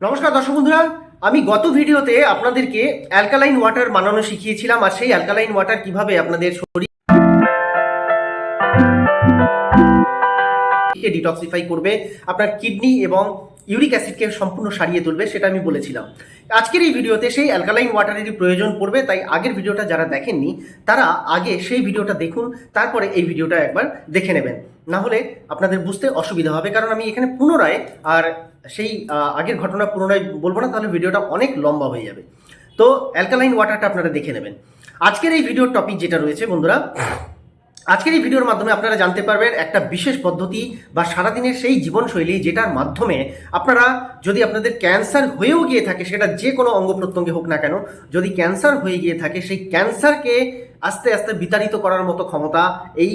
নমস্কার দর্শক বন্ধুরা, আমি গত ভিডিওতে আপনাদেরকে অ্যালকালাইন ওয়াটার বানানো শিখিয়েছিলাম আর সেই অ্যালকালাইন ওয়াটার কীভাবে আপনাদের শরীরকে ডিটক্সিফাই করবে, আপনার কিডনি এবং ইউরিক অ্যাসিডকে সম্পূর্ণ সারিয়ে তুলবে, সেটা আমি বলেছিলাম। আজকের এই ভিডিওতে সেই অ্যালকালাইন ওয়াটারেরই প্রয়োজন পড়বে, তাই আগের ভিডিওটা যারা দেখেননি, তারা আগে সেই ভিডিওটা দেখুন, তারপরে এই ভিডিওটা একবার দেখে নেবেন। না হলে আপনাদের বুঝতে অসুবিধা হবে। কারণ আমি এখানে পুনরায় আর সেই আগের ঘটনা পুনরায় বলব না, তাহলে ভিডিওটা অনেক লম্বা হয়ে যাবে। তো অ্যালকালাইন ওয়াটারটা আপনারা দেখে নেবেন। আজকের এই ভিডিওর টপিক যেটা রয়েছে বন্ধুরা, আজকের এই ভিডিওর মাধ্যমে আপনারা জানতে পারবেন একটা বিশেষ পদ্ধতি বা সারাদিনের সেই জীবনশৈলী যেটার মাধ্যমে আপনারা যদি আপনাদের ক্যান্সার হয়েও গিয়ে থাকে, সেটা যে কোনো অঙ্গ প্রত্যঙ্গে হোক না কেন, যদি ক্যান্সার হয়ে গিয়ে থাকে, সেই ক্যান্সারকে আস্তে আস্তে বিতাড়িত করার মতো ক্ষমতা এই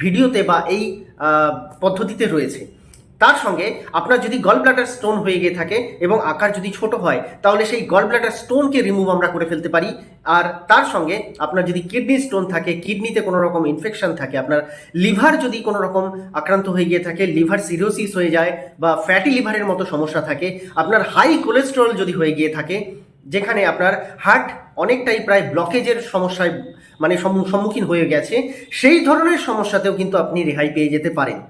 ভিডিওতে বা এই পদ্ধতিতে রয়েছে। তার সঙ্গে আপনার যদি গল ব্লাডার স্টোন হয়ে গিয়ে থাকে এবং আকার যদি ছোট হয়, তাহলে সেই গল ব্লাডার স্টোনকে রিমুভ আমরা করে ফেলতে পারি। আর তার সঙ্গে আপনার যদি কিডনি স্টোন থাকে কিডনিতে কোনো রকম ইনফেকশন থাকে, আপনার লিভার যদি কোনো রকম আক্রান্ত হয়ে গিয়ে থাকে লিভার সিরোসিস হয়ে যায় বা ফ্যাটি লিভারের মতো সমস্যা থাকে, আপনার হাই কোলেস্টেরল যদি হয়ে গিয়ে থাকে যেখানে আপনার হার্ট অনেকটাই প্রায় ব্লকেজের সমস্যায় মানে সম্মু- সম্মুখীন হয়ে গেছে, সেই ধরনের সমস্যাতেও কিন্তু আপনি রেহাই পেয়ে যেতে পারেন।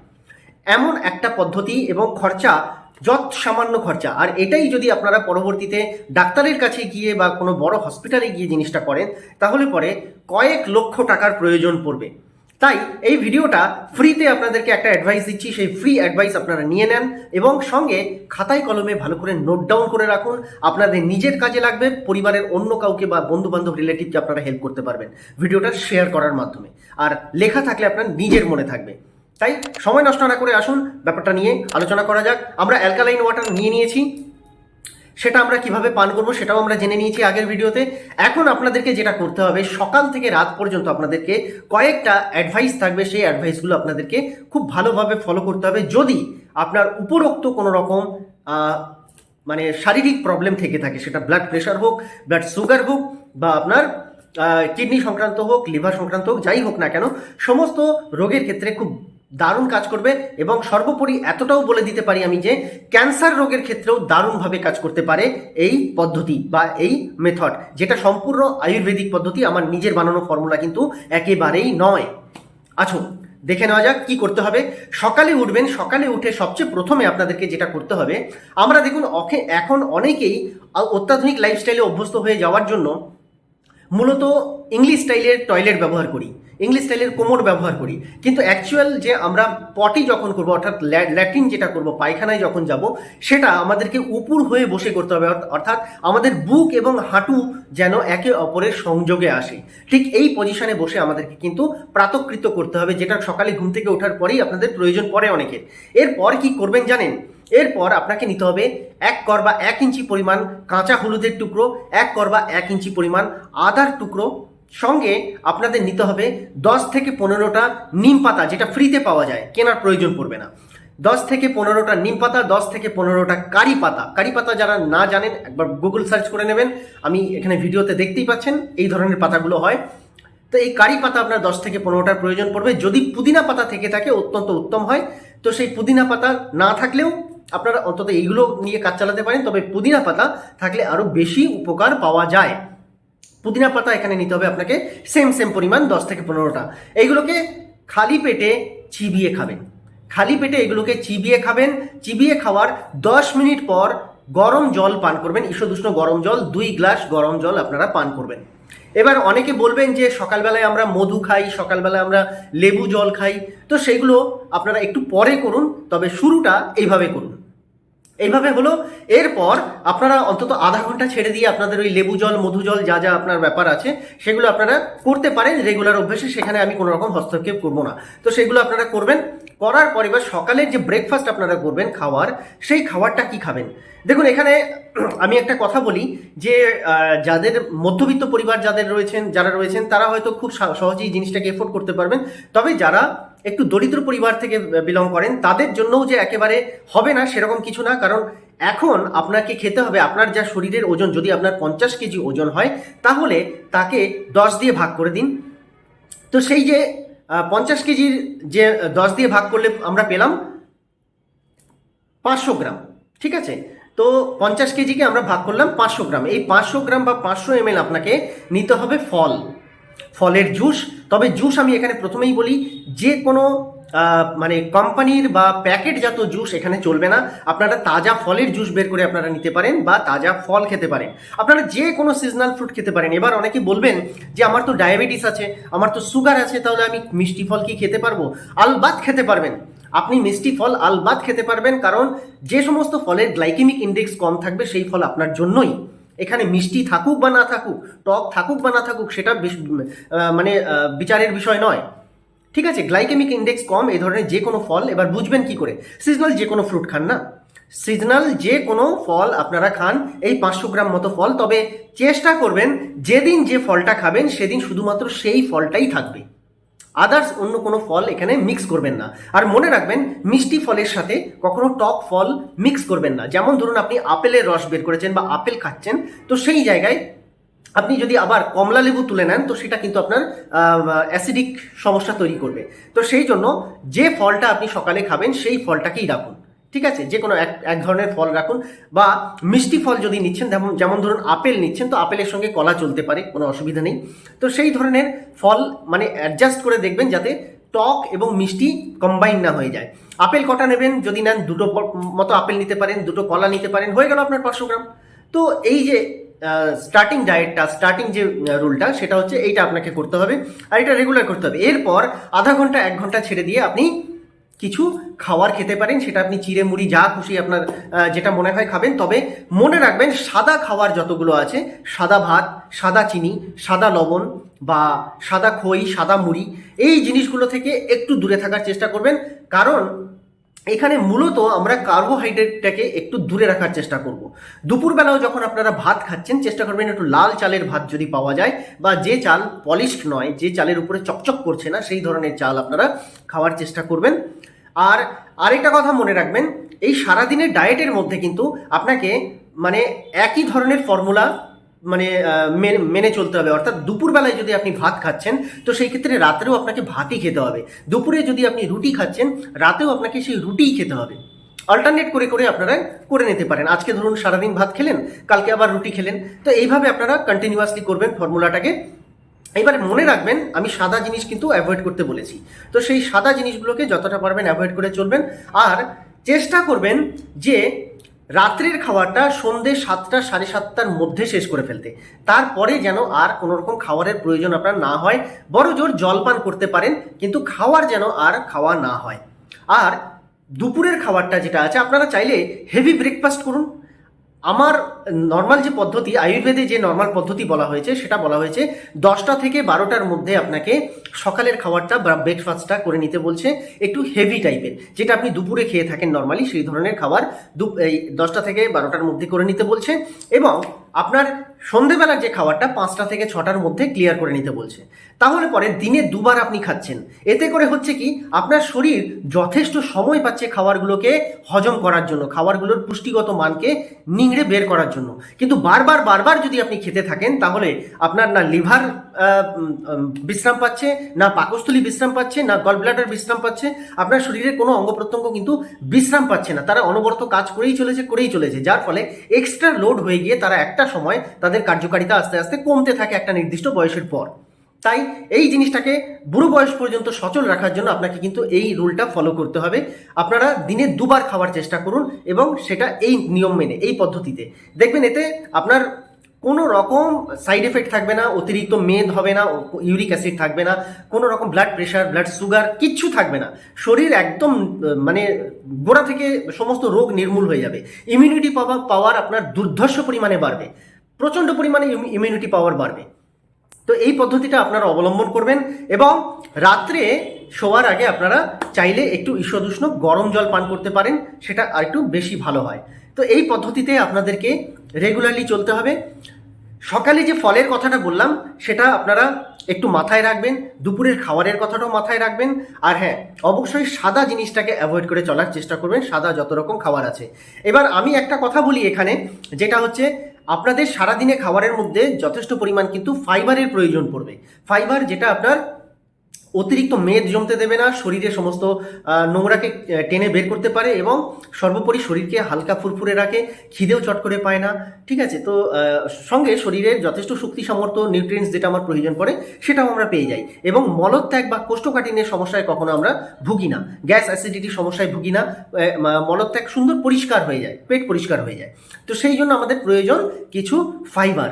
এমন একটা পদ্ধতি এবং খরচা যত সামান্য খরচা। আর এটাই যদি আপনারা পরবর্তীতে ডাক্তারের কাছে গিয়ে বা কোনো বড় হসপিটালে গিয়ে জিনিসটা করেন, তাহলে পরে কয়েক লক্ষ টাকার প্রয়োজন পড়বে। তাই এই ভিডিওটা ফ্রিতে আপনাদেরকে একটা অ্যাডভাইস দিচ্ছি, সেই ফ্রি অ্যাডভাইস আপনারা নিয়ে নেন এবং সঙ্গে খাতায় কলমে ভালো করে নোট ডাউন করে রাখুন। আপনাদের নিজের কাজে লাগবে, পরিবারের অন্য কাউকে বা বন্ধু বান্ধব রিলেটিভকে আপনারা হেল্প করতে পারবেন ভিডিওটা শেয়ার করার মাধ্যমে। আর লেখা থাকলে আপনার নিজের মনে থাকবে। তাই সময় নষ্ট না করে আসুন, ব্যাপারটা নিয়ে আলোচনা করা যাক। আমরা অ্যালকালাইন ওয়াটার নিয়ে নিয়েছি। সেটা আমরা কীভাবে পান করব সেটাও আমরা জেনে নিয়েছি আগের ভিডিওতে। এখন আপনাদেরকে যেটা করতে হবে, সকাল থেকে রাত পর্যন্ত আপনাদেরকে কয়েকটা অ্যাডভাইস থাকবে, সেই অ্যাডভাইসগুলো আপনাদেরকে খুব ভালোভাবে ফলো করতে হবে। যদি আপনার উপরোক্ত কোনো রকম মানে শারীরিক প্রবলেম থেকে থাকে, সেটা ব্লাড প্রেশার হোক ব্লাড সুগার হোক, বা আপনার কিডনি সংক্রান্ত হোক লিভার সংক্রান্ত হোক, যাই হোক না কেন, সমস্ত রোগের ক্ষেত্রে খুব দারুণ কাজ করবে এবং সর্বোপরি এতটাও বলে দিতে পারি আমি যে ক্যান্সার রোগের ক্ষেত্রেও দারুণভাবে কাজ করতে পারে এই পদ্ধতি বা এই মেথড যেটা সম্পূর্ণ আয়ুর্বেদিক পদ্ধতি, আমার নিজের বানানো ফর্মুলা কিন্তু একেবারেই নয়। আসুন দেখে নেওয়া যাক কি করতে হবে। সকালে উঠবেন, সকালে উঠে সবচেয়ে প্রথমে আপনাদেরকে যেটা করতে হবে, আমরা দেখুন এখন অনেকেই অত্যাধুনিক লাইফস্টাইলে অভ্যস্ত হয়ে যাওয়ার জন্য মূলত ইংলিশ স্টাইলের টয়লেট ব্যবহার করি ইংলিশ স্টাইলের কোমর ব্যবহার করি। কিন্তু অ্যাকচুয়াল যে আমরা পটি যখন করব, অর্থাৎ ল্যা- ল্যাট্রিন যেটা করব, পায়খানায় যখন যাব, সেটা আমাদেরকে উপুর হয়ে বসে করতে হবে, অর্থ- অর্থাৎ আমাদের বুক এবং হাঁটু যেন একে অপরের সংযোগে আসে। ঠিক এই পজিশনে বসে আমাদেরকে কিন্তু প্রাতকৃত করতে হবে, যেটা সকালে ঘুম থেকে ওঠার পরেই আপনাদের প্রয়োজন পড়ে অনেকের। এরপর কি করবেন জানেন? এরপর আপনাকে নিতে হবে এক কর বা এক ইঞ্চি পরিমাণ কাঁচা হলুদের টুকরো, এক কর বা এক ইঞ্চি পরিমাণ আদার টুকরো। সঙ্গে আপনাদের নিতে হবে দশ থেকে পনেরোটা নিম পাতা, যেটা ফ্রিতে পাওয়া যায়, কেনার প্রয়োজন পড়বে না। দশ থেকে পনেরোটা নিম পাতা, দশ থেকে পনেরোটা কারি পাতা। কারি পাতা যারা না জানেন, একবার গুগল সার্চ করে নেবেন। আমি এখানে ভিডিওতে দেখতেই পাচ্ছেন, এই ধরনের পাতাগুলো হয়। তো এই কারি পাতা আপনার দশ থেকে পনেরোটার প্রয়োজন পড়বে। যদি পুদিনা পাতা থেকে থাকে, অত্যন্ত উত্তম হয়। তো সেই পুদিনা পাতা না থাকলেও আপনারা অন্তত এইগুলো নিয়ে কাজ চালাতে পারেন, তবে পুদিনা পাতা থাকলে আরও বেশি উপকার পাওয়া যায়। পুদিনা পাতা এখানে নিতে হবে আপনাকে সেম সেম পরিমাণ দশ থেকে পনেরোটা। এইগুলোকে খালি পেটে চিবিয়ে খাবেন। খালি পেটে এগুলোকে চিবিয়ে খাবেন। চিবিয়ে খাওয়ার দশ মিনিট পর গরম জল পান করবেন। ঈষদুষ্ণ গরম জল, দুই গ্লাস গরম জল আপনারা পান করবেন। এবার অনেকে বলবেন যে সকালবেলায় আমরা মধু খাই, সকালবেলায় আমরা লেবু জল খাই। তো সেগুলো আপনারা একটু পরে করুন, তবে শুরুটা এইভাবে করুন। এইভাবে হলো। এরপর আপনারা অন্তত আধা ঘণ্টা ছেড়ে দিয়ে আপনাদের ওই লেবু জল, মধু জল যা যা আপনার ব্যাপার আছে, সেগুলো আপনারা করতে পারেন রেগুলার অভ্যেসে। সেখানে আমি কোনো রকম হস্তক্ষেপ করব না। তো সেগুলো আপনারা করবেন। করার পরে এবার সকালের যে ব্রেকফাস্ট আপনারা করবেন খাওয়ার, সেই খাবারটা কি খাবেন? দেখুন, এখানে আমি একটা কথা বলি যে যাদের মধ্যবিত্ত পরিবার যাদের রয়েছেন, যারা রয়েছেন, তারা হয়তো খুব সহজেই জিনিসটাকে এফোর্ড করতে পারবেন। তবে যারা একটু দরিদ্র পরিবার থেকে বিলং করেন, তাদের জন্যও যে একেবারে হবে না সেরকম কিছু না, কারণ এখন আপনাকে খেতে হবে, আপনার যা শরীরের ওজন, যদি আপনার পঞ্চাশ কেজি ওজন হয়, তাহলে তাকে দশ দিয়ে ভাগ করে দিন। তো সেই যে পঞ্চাশ কেজির যে, দশ দিয়ে ভাগ করলে আমরা পেলাম পাঁচশো গ্রাম, ঠিক আছে? তো পঞ্চাশ কেজিকে আমরা ভাগ করলাম পাঁচশো গ্রাম, এই পাঁচশো গ্রাম বা পাঁচশো এম আপনাকে নিতে হবে ফল। ফলের জুস। তবে জুস আমি এখানে প্রথমেই বলি, যে কোনো মানে কোম্পানির বা প্যাকেটজাত জুস এখানে চলবে না। আপনারা তাজা ফলের জুস বের করে আপনারা নিতে পারেন বা তাজা ফল খেতে পারেন। আপনারা যে কোনো সিজনাল ফ্রুট খেতে পারেন। এবার অনেকে বলবেন যে, আমার তো ডায়াবেটিস আছে, আমার তো সুগার আছে, তাহলে আমি মিষ্টি ফল কি খেতে পারব? আলবাত খেতে পারবেন। আপনি মিষ্টি ফল আলবাত খেতে পারবেন, কারণ যে সমস্ত ফলের গ্লাইকেমিক ইন্ডেক্স কম থাকবে, সেই ফল আপনার জন্যই। এখানে মিষ্টি থাকুক বা না থাকুক, টক থাকুক বা না থাকুক, সেটা মানে বিচারের বিষয় নয়। ঠিক আছে? গ্লাইকেমিক ইন্ডেক্স কম, এ ধরনের যে কোনো ফল, এবার বুঝবেন কি করে? সিজনাল যে কোনো ফ্রুট খান না? সিজনাল যে কোনো ফল আপনারা খান, এই পাঁচশো গ্রাম মতো ফল, তবে চেষ্টা করবেন, যেদিন যে ফলটা খাবেন, সেদিন শুধুমাত্র সেই ফলটাই থাকবে। আদার্স অন্য কোনো ফল এখানে মিক্স করবেন না। আর মনে রাখবেন, মিষ্টি ফলের সাথে কখনো টক ফল মিক্স করবেন না। যেমন ধরুন, আপনি আপেলের রস বের করেছেন বা আপেল খাচ্ছেন, তো সেই জায়গায় আপনি যদি আবার কমলা লেবু তুলে নেন, তো সেটা কিন্তু আপনার অ্যাসিডিক সমস্যা তৈরি করবে। তো সেই জন্য যে ফলটা আপনি সকালে খাবেন, সেই ফলটাকেই রাখুন। ঠিক আছে? যে কোনো এক এক ধরনের ফল রাখুন বা মিষ্টি ফল যদি নিচ্ছেন, যেমন যেমন ধরুন আপেল নিচ্ছেন, তো আপেলের সঙ্গে কলা চলতে পারে, কোনো অসুবিধা নেই। তো সেই ধরনের ফল মানে অ্যাডজাস্ট করে দেখবেন যাতে টক এবং মিষ্টি কম্বাইন না হয়ে যায়। আপেল কটা নেবেন? যদি নেন, দুটো মতো আপেল নিতে পারেন, দুটো কলা নিতে পারেন, হয়ে গেল আপনার পাঁচশো গ্রাম। তো এই যে স্টার্টিং ডায়েটটা স্টার্টিং যে রুলটা সেটা হচ্ছে এইটা আপনাকে করতে হবে, আর এটা রেগুলার করতে হবে। এরপর আধা ঘণ্টা, এক ঘণ্টা ছেড়ে দিয়ে আপনি কিছু খাওয়ার খেতে পারেন, সেটা আপনি চিড়ে মুড়ি, যা খুশি আপনার যেটা মনে হয় খাবেন। তবে মনে রাখবেন, সাদা খাওয়ার যতগুলো আছে, সাদা ভাত, সাদা চিনি, সাদা লবণ বা সাদা খই, সাদা মুড়ি, এই জিনিসগুলো থেকে একটু দূরে থাকার চেষ্টা করবেন। কারণ এখানে মূলত আমরা কার্বোহাইড্রেটটাকে একটু দূরে রাখার চেষ্টা করব। দুপুরবেলাও যখন আপনারা ভাত খাচ্ছেন, চেষ্টা করবেন একটু লাল চালের ভাত যদি পাওয়া যায়, বা যে চাল পলিশড নয়, যে চালের উপরে চকচক করছে না, সেই ধরনের চাল আপনারা খাওয়ার চেষ্টা করবেন। আর আরেকটা কথা মনে রাখবেন, এই সারাদিনের ডায়েটের মধ্যে কিন্তু আপনাকে মানে একই ধরনের ফর্মুলা মানে মেনে- চলতে হবে। অর্থাৎ দুপুরবেলায় যদি আপনি ভাত খাচ্ছেন, তো সেই ক্ষেত্রে রাত্রেও আপনাকে ভাতই খেতে হবে। দুপুরে যদি আপনি রুটি খাচ্ছেন, রাতেও আপনাকে সেই রুটিই খেতে হবে। অল্টারনেট করে করে আপনারা করে নিতে পারেন। আজকে ধরুন সারাদিন ভাত খেলেন, কালকে আবার রুটি খেলেন। তো এইভাবে আপনারা কন্টিনিউয়াসলি করবেন ফর্মুলাটাকে এবার মনে রাখবেন, আমি সাদা জিনিস কিন্তু অ্যাভয়েড করতে বলেছি। তো সেই সাদা জিনিসগুলোকে যতটা পারবেন অ্যাভয়েড করে চলবেন। আর চেষ্টা করবেন যে রাত্রের খাবারটা সন্ধে সাতটা, সাড়ে সাতটার মধ্যে শেষ করে ফেলতে। তারপরে যেন আর কোনো রকম খাবারের প্রয়োজন আপনার না হয়, বড় জোর জলপান করতে পারেন, কিন্তু খাওয়ার যেন আর খাওয়া না হয়। আর দুপুরের খাবারটা যেটা আছে, আপনারা চাইলে হেভি ব্রেকফাস্ট করুন। আমার নর্মাল যে পদ্ধতি, আয়ুর্বেদে যে নর্মাল পদ্ধতি বলা হয়েছে, সেটা বলা হয়েছে, দশটা থেকে বারোটার মধ্যে আপনাকে সকালের খাবারটা বা ব্রেকফাস্টটা করে নিতে বলছে, একটু হেভি টাইপের যেটা আপনি দুপুরে খেয়ে থাকেন নর্মালি সেই ধরনের খাবার দু এই দশটা থেকে বারোটার মধ্যে করে নিতে বলছে এবং আপনার সন্ধেবেলার যে খাবারটা পাঁচটা থেকে ছটার মধ্যে ক্লিয়ার করে নিতে বলছে। তাহলে পরে দিনে দুবার আপনি খাচ্ছেন। এতে করে হচ্ছে কি, আপনার শরীর যথেষ্ট সময় পাচ্ছে খাবারগুলোকে হজম করার জন্য, খাবারগুলোর পুষ্টিগত মানকে নিংড়ে বের করার জন্য। কিন্তু বারবার বারবার যদি আপনি খেতে থাকেন, তাহলে আপনার না লিভার বিশ্রাম পাচ্ছে, না পাকস্থলী বিশ্রাম পাচ্ছে, না গল ব্লাডার বিশ্রাম পাচ্ছে, আপনার শরীরের কোনো অঙ্গ প্রত্যঙ্গ কিন্তু বিশ্রাম পাচ্ছে না। তারা অনবরত কাজ করেই চলেছে করেই চলেছে। যার ফলে এক্সট্রা লোড হয়ে গিয়ে তারা একটা সময় তাদের কার্যকারিতা আস্তে আস্তে কমতে থাকে একটা নির্দিষ্ট বয়সের পর। তাই এই জিনিসটাকে বুড়ো বয়স পর্যন্ত সচল রাখার জন্য আপনাকে কিন্তু এই রুলটা ফলো করতে হবে। আপনারা দিনে দুবার খাওয়ার চেষ্টা করুন এবং সেটা এই নিয়ম মেনে, এই পদ্ধতিতে। দেখবেন এতে আপনার কোনো রকম সাইড এফেক্ট থাকবে না, অতিরিক্ত মেদ হবে না ইউরিক অ্যাসিড থাকবে না, কোনো রকম ব্লাড প্রেশার ব্লাড সুগার কিচ্ছু থাকবে না। শরীর একদম মানে গোড়া থেকে সমস্ত রোগ নির্মূল হয়ে যাবে। ইমিউনিটি পাওয়ার পাওয়ার আপনার দুর্ধর্ষ পরিমাণে বাড়বে। প্রচণ্ড পরিমাণে ইমিউনিটি পাওয়ার বাড়বে। তো এই পদ্ধতিটা আপনারা অবলম্বন করবেন এবং রাত্রে শোয়ার আগে আপনারা চাইলে একটু ঈষদুষ্ণ গরম জল পান করতে পারেন, সেটা আর একটু বেশি ভালো হয়। তো এই পদ্ধতিতে আপনাদেরকে রেগুলারলি চলতে হবে। সকালে যে ফলের কথাটা বললাম, সেটা আপনারা একটু মাথায় রাখবেন, দুপুরের খাবারের কথাটাও মাথায় রাখবেন, আর হ্যাঁ অবশ্যই সাদা জিনিসটাকে অ্যাভয়েড করে চলার চেষ্টা করবেন, সাদা যত রকম খাবার আছে। এবার আমি একটা কথা বলি এখানে, যেটা হচ্ছে আপনাদের সারাদিনে খাবারের মধ্যে যথেষ্ট পরিমাণ কিন্তু ফাইবারের প্রয়োজন পড়বে। ফাইবার যেটা আপনার অতিরিক্ত মেদ জমতে দেবে না, শরীরে সমস্ত নোংরাকে টেনে বের করতে পারে এবং সর্বোপরি শরীরকে হালকা ফুরফুরে রাখে, খিদেও চট করে পায় না, ঠিক আছে? তো সঙ্গে শরীরের যথেষ্ট শক্তি সামর্থ্য নিউট্রিয়েন্টস যেটা আমার প্রয়োজন পড়ে, সেটাও আমরা পেয়ে যাই। এবং মলত্যাগ বা কোষ্ঠকাঠিন্যের সমস্যায় কখনো আমরা ভুগি না। গ্যাস অ্যাসিডিটির সমস্যায় ভুগি না মলত্যাগ সুন্দর পরিষ্কার হয়ে যায়, পেট পরিষ্কার হয়ে যায়। তো সেই জন্য আমাদের প্রয়োজন কিছু ফাইবার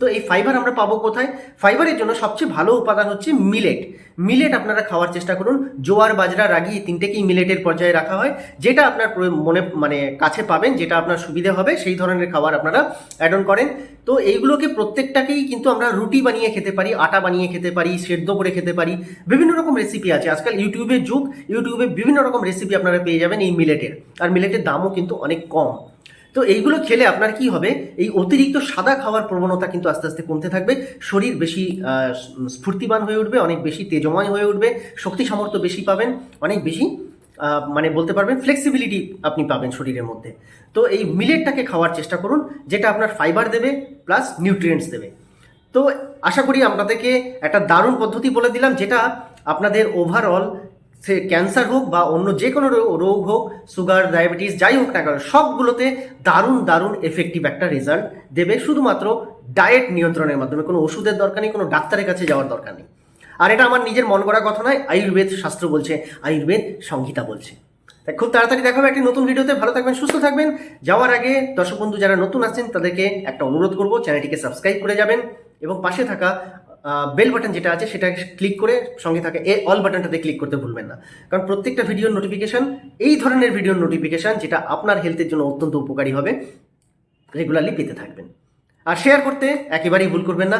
তো এই ফাইবার আমরা পাবো কোথায়? ফাইবারের জন্য সবচেয়ে ভালো উপাদান হচ্ছে মিলেট মিলেট আপনারা খাওয়ার চেষ্টা করুন। জোয়ার, বাজরা, রাগি এই তিনটেকেই মিলেটের পর্যায়ে রাখা হয়। যেটা আপনার মনে মানে কাছে পাবেন, যেটা আপনার সুবিধে হবে, সেই ধরনের খাবার আপনারা অ্যাড অন করেন। তো এইগুলোকে প্রত্যেকটাকেই কিন্তু আমরা রুটি বানিয়ে খেতে পারি, আটা বানিয়ে খেতে পারি, সেদ্ধ করে খেতে পারি। বিভিন্ন রকম রেসিপি আছে। আজকাল ইউটিউবের যুগ। ইউটিউবে বিভিন্ন রকম রেসিপি আপনারা পেয়ে যাবেন এই মিলেটের আর মিলেটের দামও কিন্তু অনেক কম। তো এইগুলো খেলে আপনার কি হবে? এই অতিরিক্ত সাদা খাওয়ার প্রবণতা কিন্তু আস্তে আস্তে কমতে থাকবে। শরীর বেশি স্ফূর্তিবান হয়ে উঠবে, অনেক বেশি তেজময় হয়ে উঠবে, শক্তি সামর্থ্য বেশি পাবেন, অনেক বেশি মানে বলতে পারবেন ফ্লেক্সিবিলিটি আপনি পাবেন শরীরের মধ্যে। তো এই মিলেটটাকে খাওয়ার চেষ্টা করুন, যেটা আপনার ফাইবার দেবে প্লাস নিউট্রিয়েন্টস দেবে। তো আশা করি আপনাদেরকে একটা দারুণ পদ্ধতি বলে দিলাম, যেটা আপনাদের ওভারঅল সে ক্যান্সার হোক বা অন্য যে কোনো রোগ হোক, সুগার, ডায়াবেটিস, যাই হোক না কেন, সবগুলোতে দারুণ দারুণ এফেক্টিভ একটা রেজাল্ট দেবে। শুধুমাত্র ডায়েট নিয়ন্ত্রণের মাধ্যমে, কোনো ওষুধের দরকার নেই, কোনো ডাক্তারের কাছে যাওয়ার দরকার নেই। আর এটা আমার নিজের মন করা কথা নয়, আয়ুর্বেদ শাস্ত্র বলছে, আয়ুর্বেদ সংহিতা বলছে। তাই খুব তাড়াতাড়ি দেখাবে একটি নতুন ভিডিওতে, ভালো থাকবেন, সুস্থ থাকবেন। যাওয়ার আগে দর্শক বন্ধু যারা নতুন আছেন তাদেরকে একটা অনুরোধ করব, চ্যানেলটিকে সাবস্ক্রাইব করে যাবেন। এবং পাশে থাকা বেল বাটন যেটা আছে সেটা ক্লিক করে সঙ্গে থাকা এ অল বাটনটাতে ক্লিক করতে ভুলবেন না। কারণ প্রত্যেকটা ভিডিওর নোটিফিকেশান এই ধরনের ভিডিওর নোটিফিকেশান যেটা আপনার হেলথের জন্য অত্যন্ত উপকারী হবে রেগুলারলি পেতে থাকবেন। আর শেয়ার করতে একেবারেই ভুল করবেন না।